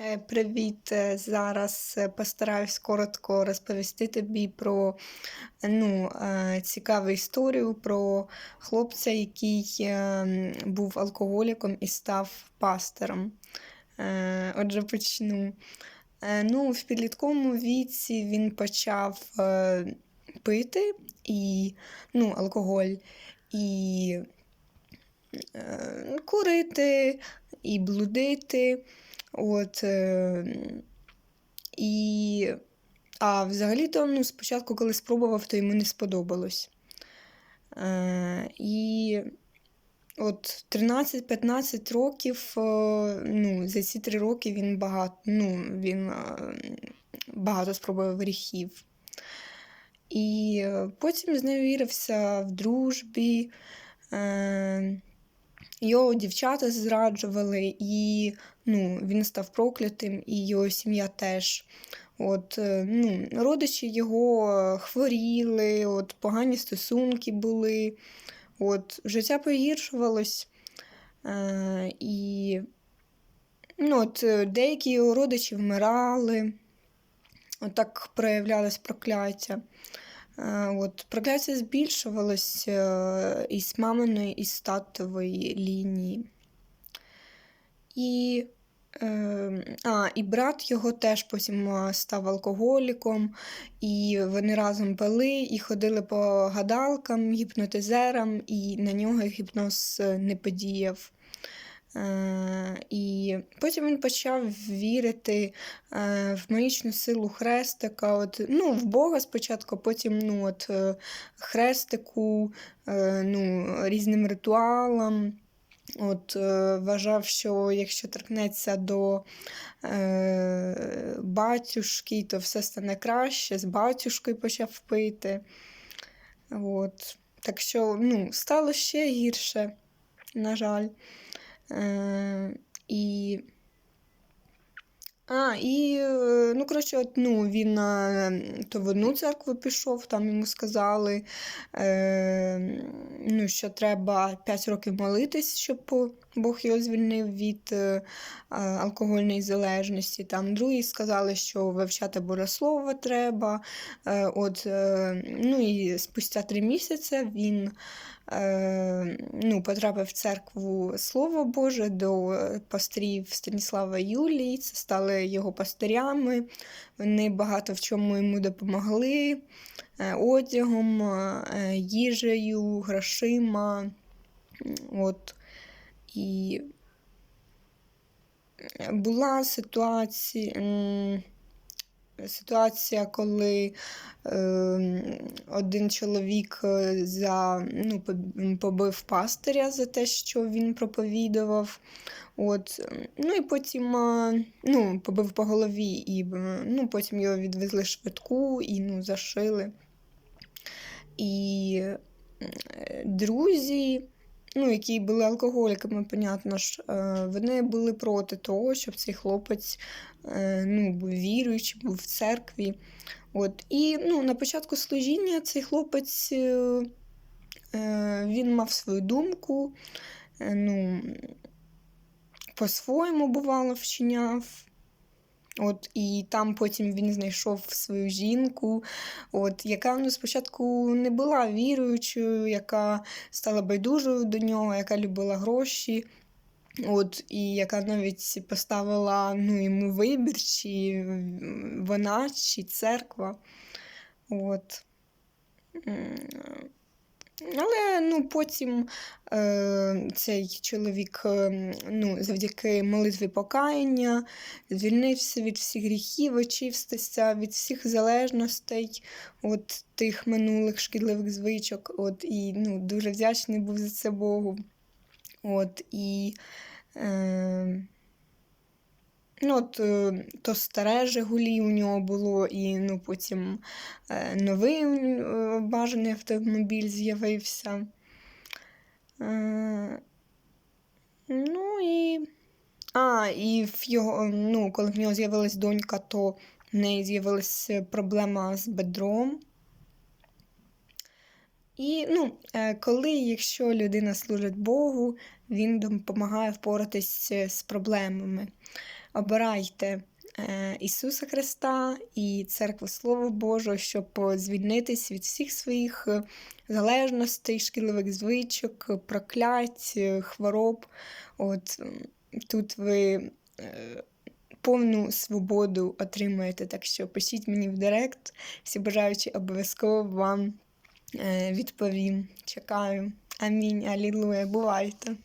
Е, Привіт! Е, Зараз е, постараюсь коротко розповісти тобі про ну, цікаву історію про хлопця, який був алкоголіком і став пастором. Отже, почну. Ну, в підлітковому віці він почав пити і, ну, алкоголь і курити, і блудити. От, е, і, а взагалі-то ну, спочатку, коли спробував, то йому не сподобалось. Е, і от 13-15 років, е, ну, за ці три роки він багато, ну, він е, багато спробував гріхів. І потім зневірився в дружбі. Е, його дівчата зраджували, і ну, він став проклятим, і його сім'я теж. От, е, ну, родичі його е, хворіли, от, погані стосунки були, от, життя погіршувалось. Е, і ну, от, е, деякі його родичі вмирали, отак проявлялось прокляття. Е, От, прокляття збільшувалось із маминої, і з татової лінії. І, е, а, і брат його теж потім став алкоголіком, і вони разом пили і ходили по гадалкам, гіпнотизерам, і на нього гіпноз е, не подіяв. Е, і потім він почав вірити е, в магічну силу хрестика, от, ну, в Бога спочатку, потім ну, от, е, хрестику, е, ну, різним ритуалам. От, е, вважав, що якщо торкнеться до е, батюшки, то все стане краще. З батюшкою почав пити. От. Так що ну, стало ще гірше, на жаль. Е, і а, і, е, ну, коротше, от, ну, він е, то в одну церкву пішов, там йому сказали, е, ну, що треба 5 років молитись, щоб Бог його звільнив від е, алкогольної залежності. Там другі сказали, що вивчати богослово треба. Е, от, е, ну, і спустя три місяці він е, ну, потрапив в церкву Слово Боже до е, пасторів Станіслава Юлії. Це стали його пастирями. Вони багато в чому йому допомогли е, одягом, е, їжею, грошима. От. І була ситуація, ситуація, коли е, один чоловік е, за, ну, побив пастиря за те, що він проповідував. От, ну і потім е, ну, побив по голові, і е, ну, потім його відвезли швидку і ну, зашили. І е, друзі, ну, які були алкоголіками, понятно ж, е, вони були проти того, щоб цей хлопець е, ну, був віруючий, був в церкві. От. І ну, на початку служіння цей хлопець е, він мав свою думку, ну, по-своєму бувало вчиняв. От, і там потім він знайшов свою жінку, от, яка ну, спочатку не була віруючою, яка стала байдужою до нього, яка любила гроші. От, і яка навіть поставила ну, йому вибір, чи вона, чи церква. От. Але ну, потім е, цей чоловік е, ну, завдяки молитві покаяння звільнився від всіх гріхів, очистився від всіх залежностей, от тих минулих шкідливих звичок. От, і ну, дуже вдячний був за це Богу. От, і, е, ну, от, е, то старе Жигулі у нього було, і ну, потім е, новий е, бажаний автомобіль з'явився. Ну і. А, і в його, ну, коли в нього з'явилась донька, то в неї з'явилася проблема з бедром. І ну, коли, якщо людина служить Богу, він допомагає впоратись з проблемами. Обирайте е, Ісуса Христа і церкву Слова Божого, щоб звільнитись від всіх своїх е, залежностей, шкідливих звичок, проклять, е, хвороб. От тут ви повну свободу отримаєте. Так що пишіть мені в директ. Всі бажаючі обов'язково вам відповім. Чекаю. Амінь. Алілуя. Бувайте.